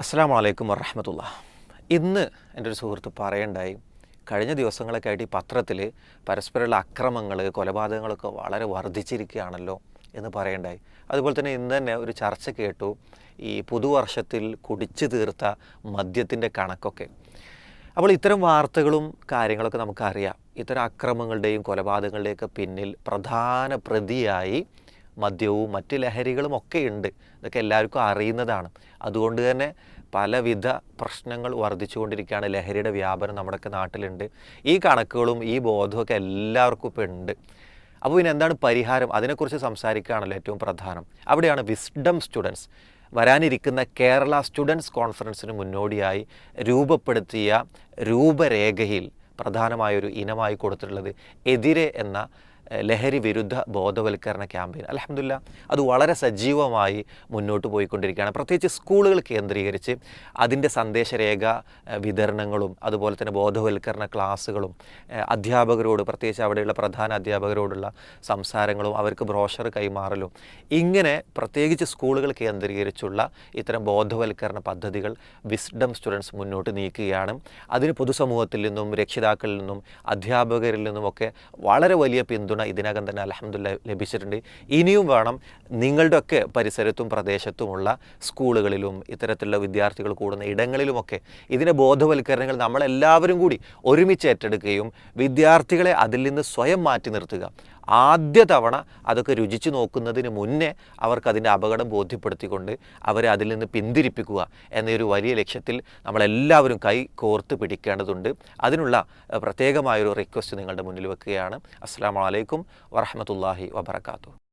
അസ്സാം വലൈക്കും വറഹമത്തുള്ള. ഇന്ന് എന്റെ ഒരു സുഹൃത്ത് പറയണ്ടായി കഴിഞ്ഞ ദിവസങ്ങളൊക്കെ ആയിട്ട് ഈ പത്രത്തിൽ പരസ്പരമുള്ള അക്രമങ്ങൾ കൊലപാതകങ്ങളൊക്കെ വളരെ വർദ്ധിച്ചിരിക്കുകയാണല്ലോ എന്ന് പറയണ്ടായി. അതുപോലെ തന്നെ ഇന്ന് തന്നെ ഒരു ചർച്ച കേട്ടു ഈ പുതുവർഷത്തിൽ കുടിച്ചു തീർത്ത മദ്യത്തിന്റെ കണക്കൊക്കെ. അപ്പോൾ ഇത്തരം വാർത്തകളും കാര്യങ്ങളൊക്കെ നമുക്കറിയാം. ഇത്തരം അക്രമങ്ങളുടെയും കൊലപാതകങ്ങളുടെയൊക്കെ പിന്നിൽ പ്രധാന പ്രതിയായി മദ്യവും മറ്റ് ലഹരികളും ഒക്കെ ഉണ്ട്. ഇതൊക്കെ എല്ലാവർക്കും അറിയുന്നതാണ്. അതുകൊണ്ട് തന്നെ പലവിധ പ്രശ്നങ്ങൾ വർദ്ധിച്ചുകൊണ്ടിരിക്കുകയാണ്. ലഹരിയുടെ വ്യാപനം നമ്മുടെയൊക്കെ നാട്ടിലുണ്ട്. ഈ കണക്കുകളും ഈ ബോധമൊക്കെ എല്ലാവർക്കും ഇപ്പോൾ ഉണ്ട്. അപ്പോൾ പിന്നെ എന്താണ് പരിഹാരം? അതിനെക്കുറിച്ച് സംസാരിക്കുകയാണല്ലോ ഏറ്റവും പ്രധാനം. അവിടെയാണ് വിസ്ഡം സ്റ്റുഡൻസ് വരാനിരിക്കുന്ന കേരള സ്റ്റുഡൻസ് കോൺഫറൻസിന് മുന്നോടിയായി രൂപപ്പെടുത്തിയ രൂപരേഖയിൽ പ്രധാനമായൊരു ഇനമായി കൊടുത്തിട്ടുള്ളത് എതിരെ എന്ന ലഹരി വിരുദ്ധ ബോധവൽക്കരണ ക്യാമ്പയിൻ. അലഹമില്ല അത് വളരെ സജീവമായി മുന്നോട്ട് പോയിക്കൊണ്ടിരിക്കുകയാണ്. പ്രത്യേകിച്ച് സ്കൂളുകൾ കേന്ദ്രീകരിച്ച് അതിന്റെ സന്ദേശരേഖ വിതരണങ്ങളും അതുപോലെ തന്നെ ബോധവൽക്കരണ ക്ലാസ്സുകളും അധ്യാപകരോട് പ്രത്യേകിച്ച് അവിടെയുള്ള പ്രധാന അധ്യാപകരോടുള്ള സംസാരങ്ങളും അവർക്ക് ബ്രോഷർ കൈമാറലും ഇങ്ങനെ പ്രത്യേകിച്ച് സ്കൂളുകൾ കേന്ദ്രീകരിച്ചുള്ള ഇത്തരം ബോധവൽക്കരണ പദ്ധതികൾ വിസ്ഡം സ്റ്റുഡൻസ് മുന്നോട്ട് നീക്കുകയാണ്. അതിന് പൊതുസമൂഹത്തിൽ നിന്നും രക്ഷിതാക്കളിൽ നിന്നും അധ്യാപകരിൽ നിന്നുമൊക്കെ വളരെ വലിയ പിന്തുണ ഇതിനകം തന്നെ അലഹമുല്ല ലഭിച്ചിട്ടുണ്ട്. ഇനിയും വേണം നിങ്ങളുടെയൊക്കെ പരിസരത്തും പ്രദേശത്തുമുള്ള സ്കൂളുകളിലും ഇത്തരത്തിലുള്ള വിദ്യാർത്ഥികൾ കൂടുന്ന ഇടങ്ങളിലുമൊക്കെ ഇതിന്റെ ബോധവൽക്കരണങ്ങൾ നമ്മളെല്ലാവരും കൂടി ഒരുമിച്ച് ഏറ്റെടുക്കുകയും വിദ്യാർത്ഥികളെ അതിൽ നിന്ന് സ്വയം മാറ്റി നിർത്തുക. ആദ്യ തവണ അതൊക്കെ രുചിച്ച് നോക്കുന്നതിന് മുന്നേ അവർക്കതിന്റെ അപകടം ബോധ്യപ്പെടുത്തിക്കൊണ്ട് അവരെ അതിൽ നിന്ന് പിന്തിരിപ്പിക്കുക എന്നൊരു വലിയ ലക്ഷ്യത്തിൽ നമ്മളെല്ലാവരും കൈ കോർത്ത് പിടിക്കേണ്ടതുണ്ട്. അതിനുള്ള പ്രത്യേകമായൊരു റിക്വസ്റ്റ് നിങ്ങളുടെ മുന്നിൽ വെക്കുകയാണ്. അസ്സാം വലൈക്കും വറഹമത്തല്ലാഹി വബർക്കാത്തു